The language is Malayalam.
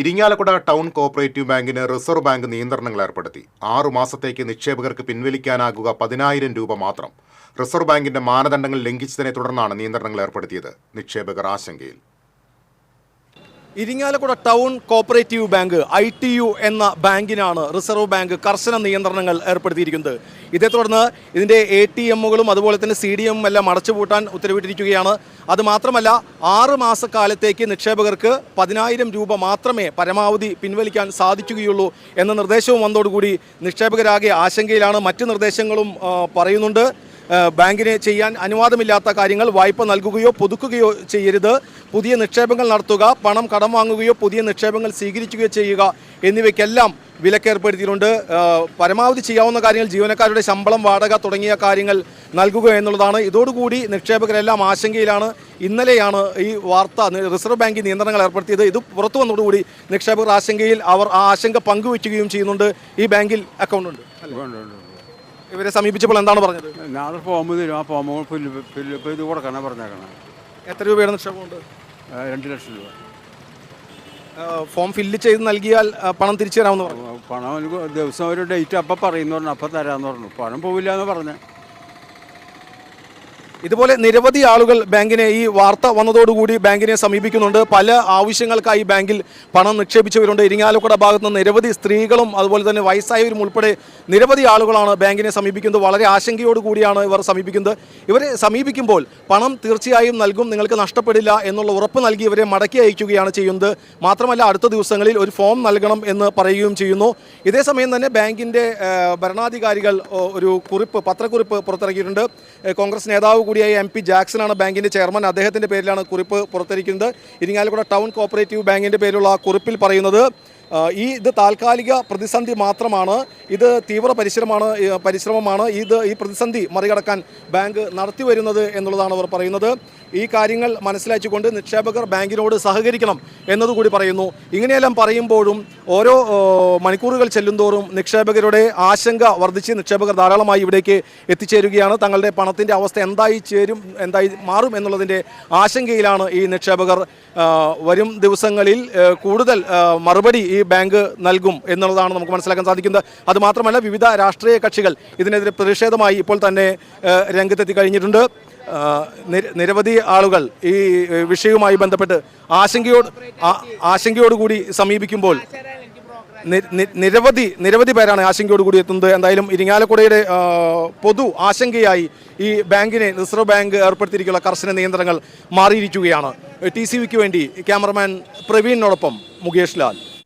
ഇരിങ്ങാലക്കുട ടൗൺ കോഓപ്പറേറ്റീവ് ബാങ്കിന് റിസർവ് ബാങ്ക് നിയന്ത്രണങ്ങൾ ഏർപ്പെടുത്തി. ആറു മാസത്തേക്ക് നിക്ഷേപകർക്ക് പിൻവലിക്കാനാകുക പതിനായിരം രൂപ മാത്രം. റിസർവ് ബാങ്കിന്റെ മാനദണ്ഡങ്ങൾ ലംഘിച്ചതിനെ തുടർന്നാണ് നിയന്ത്രണങ്ങൾ ഏർപ്പെടുത്തിയത്. നിക്ഷേപകർ ആശങ്കയിൽ. Irinjalakuda town cooperative bank I T U എന്ന ബാങ്കിനാണ് റിസർവ് ബാങ്ക് കർശന നിയന്ത്രണങ്ങൾ ഏർപ്പെടുത്തിയിരിക്കുന്നത്. ഇതേ തുടർന്ന് ഇതിന്റെ എ ടി എമ്മുകളും അതുപോലെ തന്നെ സി ഡി എമ്മും എല്ലാം അടച്ചുപൂട്ടാൻ ഉത്തരവിട്ടിരിക്കുകയാണ്. അതുമാത്രമല്ല ആറ് മാസക്കാലത്തേക്ക് നിക്ഷേപകർക്ക് പതിനായിരം രൂപ മാത്രമേ പരമാവധി പിൻവലിക്കാൻ സാധിക്കുകയുള്ളൂ എന്ന നിർദ്ദേശവും വന്നതോടുകൂടി നിക്ഷേപകരാകെ ആശങ്കയിലാണ് മറ്റ് നിർദ്ദേശങ്ങളും പറയുന്നുണ്ട്. ബാങ്കിനെ ചെയ്യാൻ അനുവാദമില്ലാത്ത കാര്യങ്ങൾ വായ്പ നൽകുകയോ പുതുക്കുകയോ ചെയ്യരുത്. പുതിയ നിക്ഷേപങ്ങൾ നടത്തുക പണം കടം വാങ്ങുകയോ പുതിയ നിക്ഷേപങ്ങൾ സ്വീകരിക്കുകയോ ചെയ്യുക എന്നിവയ്ക്കെല്ലാം വിലക്കേർപ്പെടുത്തിയിട്ടുണ്ട്. പരമാവധി ചെയ്യാവുന്ന കാര്യങ്ങൾ ജീവനക്കാരുടെ ശമ്പളം വാടക തുടങ്ങിയ കാര്യങ്ങൾ നൽകുക എന്നുള്ളതാണ്. ഇതോടുകൂടി നിക്ഷേപകരെല്ലാം ആശങ്കയിലാണ്. ഇന്നലെയാണ് ഈ വാർത്ത റിസർവ് ബാങ്ക് നിയന്ത്രണങ്ങൾ ഏർപ്പെടുത്തിയത്. ഇത് പുറത്തു വന്നതോടുകൂടി നിക്ഷേപകർ ആശങ്കയിൽ അവർ ആ ആശങ്ക പങ്കുവയ്ക്കുകയും ചെയ്യുന്നുണ്ട്. ഈ ബാങ്കിൽ അക്കൗണ്ട് ഉണ്ട്. ഇവരെ സമീപിച്ചപ്പോൾ എന്താണ് പറഞ്ഞത്? ഞാൻ ഫോം തരും. ആ ഫോം ഫില്ല് ഫില്ല് ഇത് കൊടുക്കണം പറഞ്ഞേക്കണം. എത്ര രൂപയുടെ നിക്ഷേപമുണ്ട്? രണ്ട് ലക്ഷം രൂപ. ഫോം ഫില്ല് ചെയ്ത് നൽകിയാൽ പണം തിരിച്ചു തരാമെന്ന് പറഞ്ഞു. പണം ദിവസം ഒരു ഡേറ്റ് അപ്പം പറയുന്നു പറഞ്ഞു അപ്പം തരാമെന്ന് പറഞ്ഞു. പണം പോവില്ല എന്ന് പറഞ്ഞു. ഇതുപോലെ നിരവധി ആളുകൾ ബാങ്കിനെ ഈ വാർത്ത വന്നതോടുകൂടി ബാങ്കിനെ സമീപിക്കുന്നുണ്ട്. പല ആവശ്യങ്ങൾക്കായി ബാങ്കിൽ പണം നിക്ഷേപിച്ചവരുണ്ട്. ഇരിങ്ങാലക്കുട ഭാഗത്ത് നിന്ന് നിരവധി സ്ത്രീകളും അതുപോലെ തന്നെ വയസ്സായവരും ഉൾപ്പെടെ നിരവധി ആളുകളാണ് ബാങ്കിനെ സമീപിക്കുന്നത്. വളരെ ആശങ്കയോടുകൂടിയാണ് ഇവർ സമീപിക്കുന്നത്. ഇവരെ സമീപിക്കുമ്പോൾ പണം തീർച്ചയായും നൽകും നിങ്ങൾക്ക് നഷ്ടപ്പെടില്ല എന്നുള്ള ഉറപ്പ് നൽകി ഇവരെ മടക്കി അയക്കുകയാണ് ചെയ്യുന്നത്. മാത്രമല്ല അടുത്ത ദിവസങ്ങളിൽ ഒരു ഫോം നൽകണം എന്ന് പറയുകയും ചെയ്യുന്നു. ഇതേസമയം തന്നെ ബാങ്കിന്റെ ഭരണാധികാരികൾ ഒരു കുറിപ്പ് പത്രക്കുറിപ്പ് പുറത്തിറക്കിയിട്ടുണ്ട്. കോൺഗ്രസ് നേതാവ് കൂടിയായ എം പി ജാക്സനാണ് ബാങ്കിന്റെ ചെയർമാൻ. അദ്ദേഹത്തിന്റെ പേരിലാണ് കുറിപ്പ് പുറത്തിരിക്കുന്നത്. ഇരിങ്ങാലക്കുട ടൗൺ കോപ്പറേറ്റീവ് ബാങ്കിന്റെ പേരിലുള്ള കുറിപ്പിൽ പറയുന്നത് ഈ ഇത് താൽക്കാലിക പ്രതിസന്ധി മാത്രമാണ് ഇത് തീവ്ര പരിശ്രമമാണ് പരിശ്രമമാണ് ഇത് ഈ പ്രതിസന്ധി മറികടക്കാൻ ബാങ്ക് നടത്തി വരുന്നത് എന്നുള്ളതാണ് അവർ പറയുന്നത്. ഈ കാര്യങ്ങൾ മനസ്സിലാക്കിക്കൊണ്ട് നിക്ഷേപകർ ബാങ്കിനോട് സഹകരിക്കണം എന്നതുകൂടി പറയുന്നു. ഇങ്ങനെയെല്ലാം പറയുമ്പോഴും ഓരോ മണിക്കൂറുകൾ ചെല്ലുന്തോറും നിക്ഷേപകരുടെ ആശങ്ക വർദ്ധിച്ച് നിക്ഷേപകർ ധാരാളമായി ഇവിടേക്ക് എത്തിച്ചേരുകയാണ്. തങ്ങളുടെ പണത്തിന്റെ അവസ്ഥ എന്തായി ചേരും എന്തായി മാറും എന്നുള്ളതിന്റെ ആശങ്കയിലാണ് ഈ നിക്ഷേപകർ വരും ദിവസങ്ങളിൽ കൂടുതൽ മറുപടി ഈ ബാങ്ക് നൽകും എന്നുള്ളതാണ് നമുക്ക് മനസ്സിലാക്കാൻ സാധിക്കുന്നത്. അതുമാത്രമല്ല വിവിധ രാഷ്ട്രീയ കക്ഷികൾ ഇതിനെതിരെ പ്രതിഷേധമായി ഇപ്പോൾ തന്നെ രംഗത്തെത്തി കഴിഞ്ഞിട്ടുണ്ട്. നിരവധി ആളുകൾ ഈ വിഷയവുമായി ബന്ധപ്പെട്ട് ആശങ്കയോട് ആശങ്കയോടുകൂടി സമീപിക്കുമ്പോൾ നിരവധി നിരവധി പേരാണ് ആശങ്കയോട് കൂടി എത്തുന്നത്. എന്തായാലും ഇരിങ്ങാലക്കുടയുടെ പൊതു ആശങ്കയായി ഈ ബാങ്കിനെ റിസർവ് ബാങ്ക് ഏർപ്പെടുത്തിയിരിക്കുന്ന കർശന നിയന്ത്രണങ്ങൾ മാറിയിരിക്കുകയാണ്. ടി സി വിക്ക് വേണ്ടി ക്യാമറമാൻ പ്രവീണിനോടൊപ്പം മുകേഷ് ലാൽ.